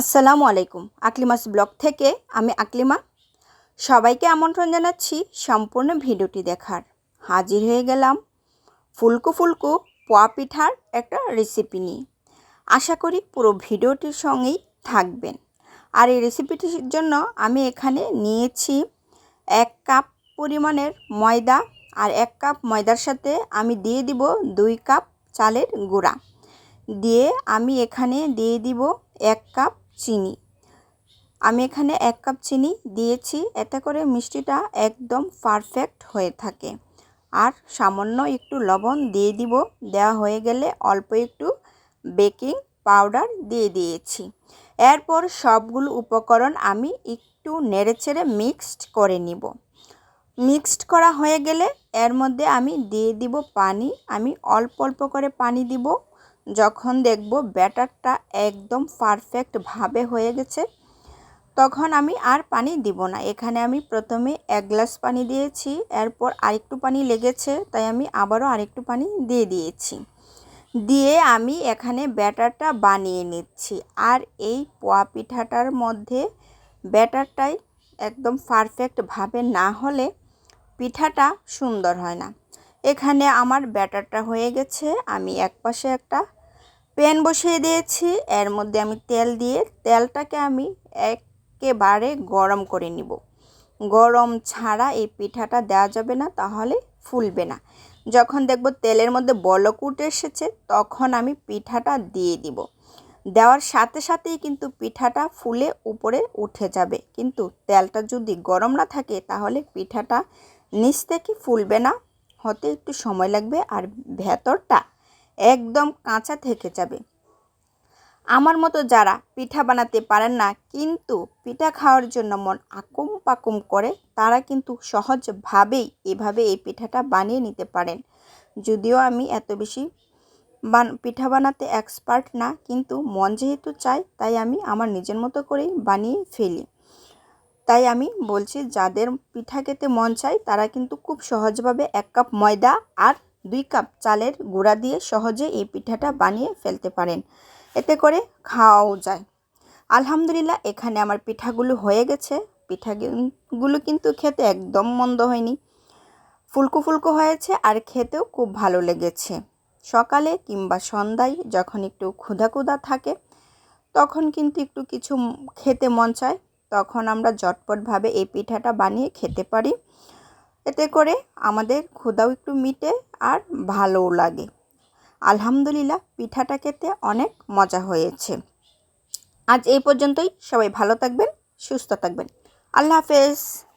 আসসালামু আলাইকুম। আকলিমাস ব্লগ থেকে আমি আকলিমা। সবাইকে আমন্ত্রণ জানাচ্ছি সম্পূর্ণ ভিডিওটি দেখার। হাজির হয়ে গেলাম ফুলকো ফুলকো পোয়া পিঠার একটা রেসিপি নিয়ে। আশা করি পুরো ভিডিওটির সঙ্গেই থাকবেন। আর এই রেসিপিটির জন্য আমি এখানে নিয়েছি এক কাপ পরিমাণের ময়দা আর এক কাপ ময়দার সাথে আমি দিয়ে দিব দুই কাপ চালের গুঁড়া। দিয়ে আমি এখানে দিয়ে দিব এক কাপ চিনি। আমি এখানে এক কাপ চিনি দিয়েছি, এতে করে মিষ্টিটা একদম পারফেক্ট হয়ে থাকে। আর সামান্য একটু লবণ দিয়ে দিব, দেওয়া হয়ে গেলে অল্প একটু বেকিং পাউডার দিয়ে দিয়েছি। এরপর সবগুলো উপকরণ আমি একটু নেড়ে নেড়েচেড়ে মিক্সড করে নিব। মিক্সড করা হয়ে গেলে এর মধ্যে আমি দিয়ে দিব পানি, আমি অল্প অল্প করে পানি দিব। যখন দেখব ব্যাটারটা একদম পারফেক্টভাবে হয়ে গেছে, তখন আমি আর পানি দিব না। এখানে আমি প্রথমে এক গ্লাস পানি দিয়েছি, এরপর আরেকটু পানি লেগেছে, তাই আমি আবারও আরেকটু পানি দিয়ে দিয়েছি। দিয়ে আমি এখানে ব্যাটারটা বানিয়ে নিচ্ছি। আর এই পোয়া পিঠাটার মধ্যে ব্যাটারটাই একদম পারফেক্টভাবে না হলে পিঠাটা সুন্দর হয় না। এখানে আমার ব্যাটারটা হয়ে গেছে, আমি এক পাশে একটা প্যান বসিয়ে দিয়েছি। এর মধ্যে আমি তেল দিয়ে তেলটাকে আমি একেবারে গরম করে নিব। গরম ছাড়া এই পিঠাটা দেওয়া যাবে না, তাহলে ফুলবে না। যখন দেখব তেলের মধ্যে বলক উঠে এসেছে, তখন আমি পিঠাটা দিয়ে দিব। দেওয়ার সাথে সাথেই কিন্তু পিঠাটা ফুলে উপরে উঠে যাবে। কিন্তু তেলটা যদি গরম না থাকে, তাহলে পিঠাটা নিচ থেকে ফুলবে না। হতে একটু সময় লাগবে। আর ভেতরটা একদম কাঁচা থেকে যাবে। আমার মতো যারা পিঠা বানাতে পারেন না, কিন্তু পিঠা খাওয়ার জন্য মন আকুম পাকুম করে, তারা কিন্তু সহজভাবেই এভাবে এই পিঠাটা বানিয়ে নিতে পারেন। যদিও আমি এত বেশি বান, পিঠা বানাতে এক্সপার্ট না, কিন্তু মন যেহেতু চাই তাই আমি আমার নিজের মতো করেই বানিয়ে ফেলি। তাই আমি বলছি, যাদের পিঠা খেতে মন চাই তারা কিন্তু খুব সহজভাবে এক কাপ ময়দা আর দুই কাপ চালের গুঁড়া দিয়ে সহজে এই পিঠাটা বানিয়ে ফেলতে পারেন। এতে করে খাওয়াও যায়। আলহামদুলিল্লাহ, এখানে আমার পিঠাগুলো হয়ে গেছে। পিঠাগুলো কিন্তু খেতে একদম মন্দ হয়নি। ফুলকো ফুলকো হয়েছে আর খেতেও খুব ভালো লেগেছে। সকালে কিংবা সন্ধ্যায় যখন একটু ক্ষুধা ক্ষুধা থাকে, তখন কিন্তু একটু কিছু খেতে মন চায়, তখন আমরা ঝটপটভাবে এই পিঠাটা বানিয়ে খেতে পারি। এতে করে আমাদের ক্ষুদাও একটু মিটে আর ভালোও লাগে। আলহামদুলিল্লাহ, পিঠাটা খেতে অনেক মজা হয়েছে। আজ এই পর্যন্তই। সবাই ভালো থাকবেন, সুস্থ থাকবেন। আল্লাহ হাফেজ।